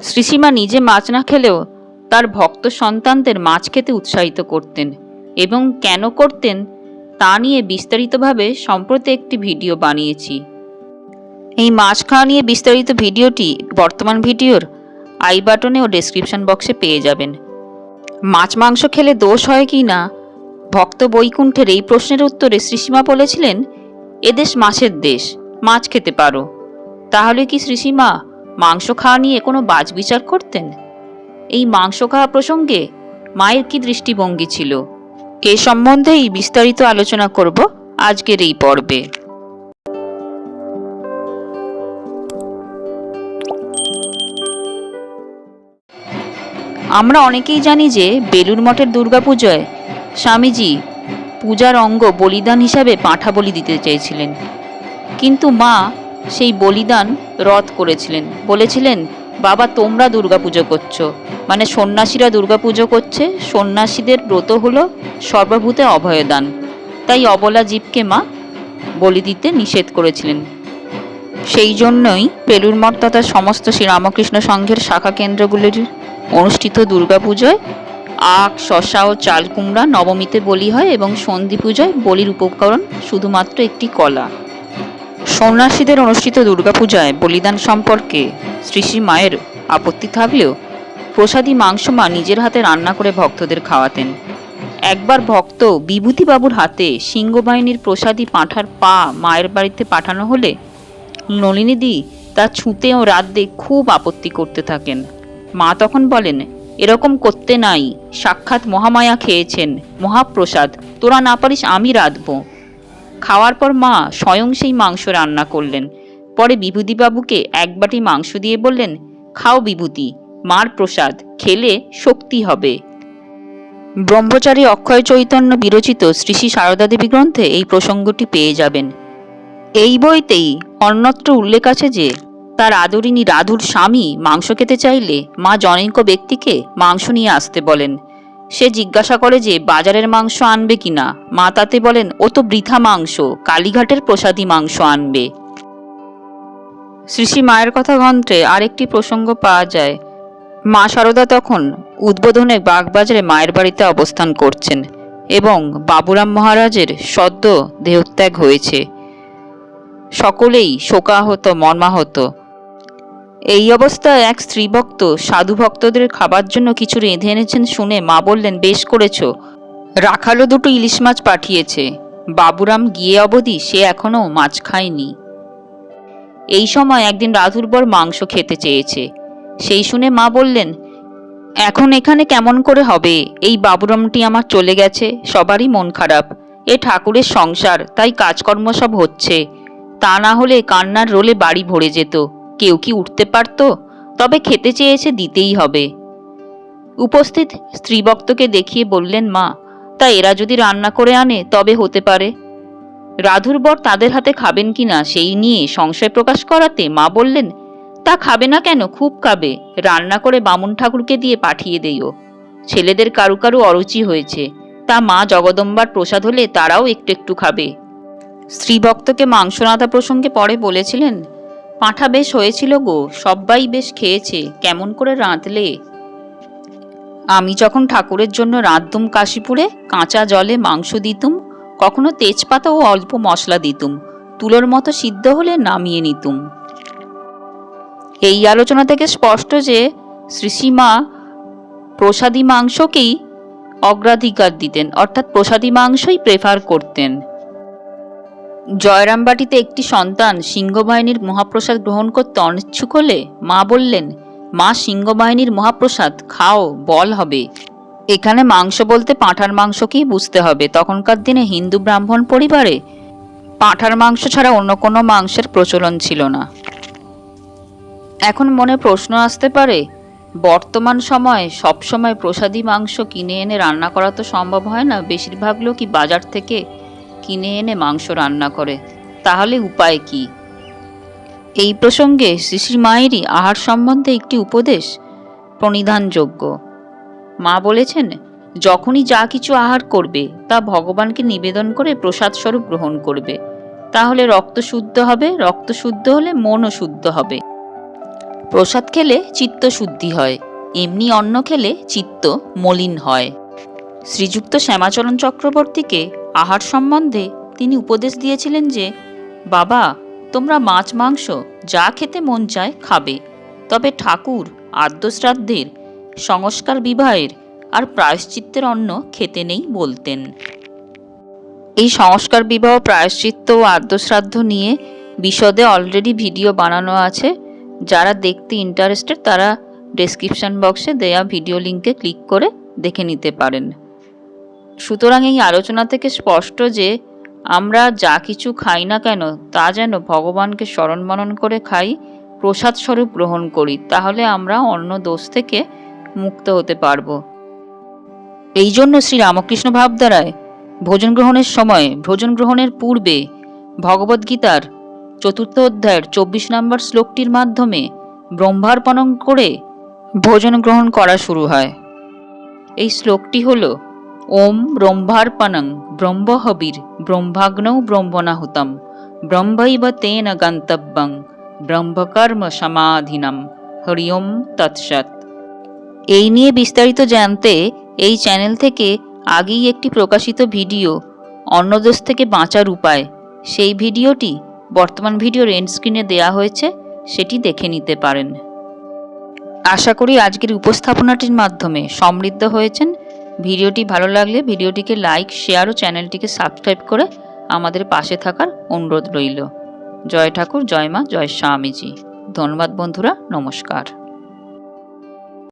শ্রীসীমা নিজে মাছ না খেলেও তার ভক্ত সন্তানদের মাছ খেতে উৎসাহিত করতেন এবং কেন করতেন তা নিয়ে বিস্তারিতভাবে সম্প্রতি একটি ভিডিও বানিয়েছি। এই মাছ খাওয়া নিয়ে বিস্তারিত ভিডিওটি বর্তমান ভিডিওর আই বাটনে ও ডেসক্রিপশন বক্সে পেয়ে যাবেন। মাছ মাংস খেলে দোষ হয় কি না? ভক্ত বৈকুণ্ঠের এই প্রশ্নের উত্তরে শ্রীসীমা বলেছিলেন এদেশ মাছের দেশ, মাছ খেতে পারো। তাহলে কি শ্রীসীমা মাংস খাওয়া নিয়ে কোনো বাজ বিচার করতেন? এই মাংস খাওয়া প্রসঙ্গে মায়ের কি দৃষ্টিভঙ্গি ছিল? এ সম্বন্ধেই বিস্তারিত আলোচনা করব আজকের এই পর্বে। আমরা অনেকেই জানি যে বেলুর মঠের দুর্গাপুজোয় স্বামীজি পূজার অঙ্গ বলিদান হিসাবে পাঁঠা বলি দিতে চেয়েছিলেন। কিন্তু মা সেই বলিদান রদ করেছিলেন। বলেছিলেন, বাবা, তোমরা দুর্গাপুজো করছ। মানে সন্ন্যাসীরা দুর্গাপুজো করছে, সন্ন্যাসীদের ব্রত হলো সর্বভূতে অভয়দান। তাই অবলা জীবকে মা বলি দিতে নিষেধ করেছিলেন। সেই জন্যই বেলুর মঠ তথা সমস্ত শ্রীরামকৃষ্ণ সংঘের শাখা কেন্দ্রগুলির অনুষ্ঠিত দুর্গাপুজোয় আখ শশা ও চাল কুমড়া নবমীতে বলি হয় এবং সন্ধি পূজায় বলির উপকরণ শুধুমাত্র একটি কলা। সন্ন্যাসীদের অনুষ্ঠিত দুর্গাপূজায় বলিদান সম্পর্কে শ্রী শ্রী মায়ের আপত্তি থাকলেও প্রসাদী মাংস মা নিজের হাতে রান্না করে ভক্তদের খাওয়াতেন। একবার ভক্ত বিভূতিবাবুর হাতে সিংহবাহিনীর প্রসাদী পাঁঠার পা মায়ের বাড়িতে পাঠানো হলে নলিনীদি তা ছুঁতে ও রাঁধতে খুব আপত্তি করতে থাকেন। মা তখন বলেন, এরকম করতে নাই। সাক্ষাৎ মহামায়া খেয়েছেন। মহাপ্রসাদ। তোরা না পারিস আমি রাঁধবো। খাওয়ার পর মা স্বয়ং সেই মাংস রান্না করলেন। পরে বিভূতিবাবুকে এক বাটি মাংস দিয়ে বললেন, খাও বিভূতি, মার প্রসাদ, খেলে শক্তি হবে। ব্রহ্মচারী অক্ষয় চৈতন্য বিরচিত শ্রী শ্রী সারদা দেবী গ্রন্থে এই প্রসঙ্গটি পেয়ে যাবেন। এই বইতেই অন্যত্র উল্লেখ আছে যে, তার আদরিনী রাধুর স্বামী মাংস খেতে চাইলে মা জনৈক ব্যক্তিকে মাংস নিয়ে আসতে বলেন। সে জিজ্ঞাসা করে যে, বাজারের মাংস আনবে কিনা? মা তাতে বলেন, ও তো বৃথা মাংস, কালীঘাটের প্রসাদী মাংস আনবে। শ্রী মায়ের কথা গ্রন্থে আরেকটি প্রসঙ্গ পাওয়া যায়। মা সারদা তখন উদ্বোধনে বাগবাজারে মায়ের বাড়িতে অবস্থান করছেন এবং বাবুরাম মহারাজের সদ্য দেহত্যাগ হয়েছে। সকলেই শোকাহত, মর্মাহত। এই অবস্থায় এক স্ত্রী ভক্ত সাধু ভক্তদের খাবার জন্য কিছু রেঁধে এনেছেন শুনে মা বললেন, বেশ করেছ। রাখালো দুটো ইলিশ মাছ পাঠিয়েছে। বাবুরাম গিয়ে অবধি সে এখনও মাছ খায়নি। এই সময় একদিন রাধুর বর মাংস খেতে চেয়েছে। সেই শুনে মা বললেন, এখন এখানে কেমন করে হবে? এই বাবুরামটি আমার চলে গেছে, সবারই মন খারাপ। এ ঠাকুরের সংসার, তাই কাজকর্ম সব হচ্ছে। তা না হলে কান্নার রোলে বাড়ি ভরে যেত। কেউ কি উঠতে পারতো? তবে খেতে চেয়েছে দিতেই হবে। উপস্থিত স্ত্রীবক্তকে দেখিয়ে বললেন, মা, তা এরা যদি রান্না করে আনে, তবে হতে পারে। রাধুর বর তাদের হাতে খাবেন কিনা সেই নিয়ে সংশয় প্রকাশ করাতে মা বললেন, তা খাবে না কেন? খুব খাবে। রান্না করে বামুন ঠাকুরকে দিয়ে পাঠিয়ে দেইও। ছেলেদের কারু কারু অরুচি হয়েছে। তা মা জগদম্বার প্রসাদ হলে তারাও একটু একটু খাবে। স্ত্রীভক্তকে মাংস রাঁধা প্রসঙ্গে পরে বলেছিলেন পাঁঠা বেশ হয়েছিল গো, সব্বাই বেশ খেয়েছে, কেমন করে রাঁধলে? আমি যখন ঠাকুরের জন্য রাঁধতুম কাশীপুরে, কাঁচা জলে মাংস দিতুম, কখনো তেজপাতা ও অল্প মশলা দিতুম, তুলোর মতো সিদ্ধ হলে নামিয়ে নিতুম। এই আলোচনা থেকে স্পষ্ট যে শ্রীসীমা প্রসাদী মাংসকেই অগ্রাধিকার দিতেন, অর্থাৎ প্রসাদী মাংসই প্রেফার করতেন। জয়রামবাটিতে একটি সন্তান সিংহবাহিনীর মহাপ্রসাদ গ্রহণ করতে অনিচ্ছুক হলে মা বললেন, মা, সিংহবাহিনীর মহাপ্রসাদ খাও, বল হবে। এখানে মাংস বলতে পাঁঠার মাংসকেই বুঝতে হবে? তখনকার দিনে হিন্দু ব্রাহ্মণ পরিবারে পাঁঠার মাংস ছাড়া অন্য কোনো মাংসের প্রচলন ছিল না। এখন মনে প্রশ্ন আসতে পারে, বর্তমান সময়ে সবসময় প্রসাদী মাংস কিনে এনে রান্না করা তো সম্ভব হয় না, বেশিরভাগ লোকই বাজার থেকে কিনে এনে মাংস রান্না করে, তাহলে উপায় কি? এই প্রসঙ্গে শ্রী মায়েরই আহার সম্বন্ধে একটি উপদেশ প্রণিধানযোগ্য। মা বলেছেন, যখনই যা কিছু আহার করবে, তা ভগবানকে নিবেদন করে প্রসাদ স্বরূপ গ্রহণ করবে। তাহলে রক্ত শুদ্ধ হবে, রক্ত শুদ্ধ হলে মনও শুদ্ধ হবে। প্রসাদ খেলে চিত্ত শুদ্ধি হয়, এমনি অন্ন খেলে চিত্ত মলিন হয়। শ্রীযুক্ত শ্যামাচরণ চক্রবর্তীকে আহার সম্বন্ধে তিনি উপদেশ দিয়েছিলেন যে, বাবা, তোমরা মাছ, মাংস, যা খেতে মন চায় খাবে। তবে ঠাকুর, আদ্যশ্রাদ্ধের, সংস্কার বিবাহের আর প্রায়শ্চিত্তের অন্ন খেতে নেই বলতেন। এই সংস্কার বিবাহ, প্রায়শ্চিত্ত ও আদ্যশ্রাদ্ধ নিয়ে বিশদে অলরেডি ভিডিও বানানো আছে। যারা দেখতে ইন্টারেস্টেড তারা ডেসক্রিপশন বক্সে দেয়া ভিডিও লিঙ্কে ক্লিক করে দেখে নিতে পারেন। সুতরাং এই আলোচনা থেকে স্পষ্ট যে আমরা যা কিছু খাই না কেন, তা যেন ভগবানকে স্মরণ মনন করে খাই, প্রসাদ স্বরূপ গ্রহণ করি, তাহলে আমরা অন্য দোষ থেকে মুক্ত হতে পারব। এই জন্য শ্রী রামকৃষ্ণ ভাবদ্বারায় ভোজন গ্রহণের সময়, ভোজন গ্রহণের পূর্বে ভগবদ্গীতার চতুর্থ অধ্যায়ের চব্বিশ নম্বর শ্লোকটির মাধ্যমে ব্রহ্মার্পণম করে ভোজন গ্রহণ করা শুরু হয়। এই শ্লোকটি হল ওম ব্রহ্মার্পণং ব্রহ্মহবির ব্রহ্মাগ্নৌ ব্রহ্মণাহুতম ব্রহ্মৈব তেন গন্তব্যং ব্রহ্মকর্ম সমাধিনম হরি ওম তৎসৎ। এই নিয়ে বিস্তারিত জানতে এই চ্যানেল থেকে আগেই একটি প্রকাশিত ভিডিও অন্নদোষ থেকে বাঁচার উপায়। সেই ভিডিওটি বর্তমান ভিডিওর এন্ড স্ক্রিনে দেওয়া হয়েছে, সেটি দেখে নিতে পারেন। আশা করি আজকের উপস্থাপনাটির মাধ্যমে সমৃদ্ধ হয়েছেন ভিডিওটি ভালো লাগলে ভিডিওটিকে লাইক, শেয়ার ও চ্যানেলটিকে সাবস্ক্রাইব করে আমাদের পাশে থাকার অনুরোধ রইল। জয় ঠাকুর, জয় মা, জয় স্বামীজি। ধন্যবাদ বন্ধুরা, নমস্কার।